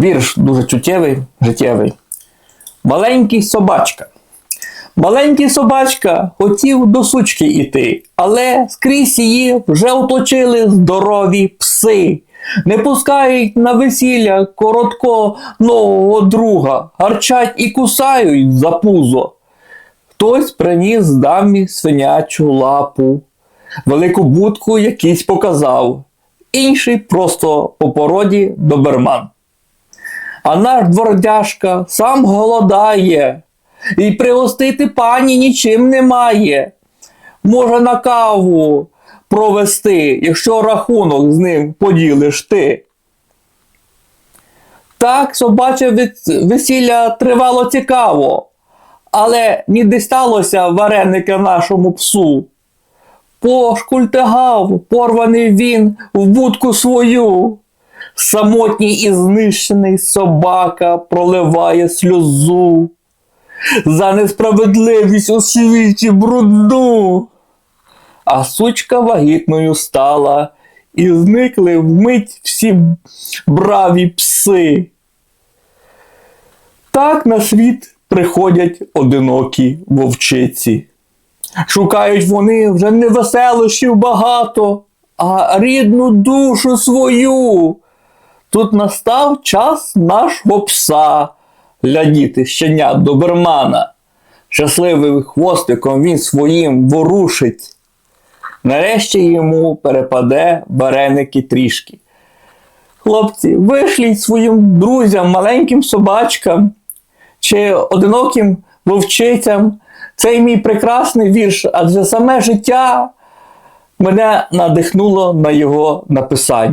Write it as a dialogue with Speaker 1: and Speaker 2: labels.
Speaker 1: Вірш дуже чуттєвий, життєвий. Маленький собачка. Маленький собачка хотів до сучки іти, але скрізь її вже оточили здорові пси. Не пускають на весілля коротко нового друга, гарчать і кусають за пузо. Хтось приніс дамі свинячу лапу, велику будку якийсь показав, інший просто по породі доберман. А наш двордяшка сам голодає, і пригостити пані нічим немає. Може на каву провести, якщо рахунок з ним поділиш ти. Так, собаче вес- весілля тривало цікаво, але не дісталося вареника нашому псу. Пошкультигав порваний він в будку свою. Самотній і знищений собака проливає сльозу. За несправедливість у світі брудну. А сучка вагітною стала, і зникли вмить всі браві пси. Так на світ приходять одинокі вовчиці. Шукають вони вже не веселощів багато, а рідну душу свою. Тут настав час нашого пса глядіти щеня добермана. Щасливим хвостиком він своїм ворушить. Нарешті йому перепаде вареники трішки. Хлопці, вишліть своїм друзям, маленьким собачкам чи одиноким вовчицям цей мій прекрасний вірш, адже саме життя мене надихнуло на його написання.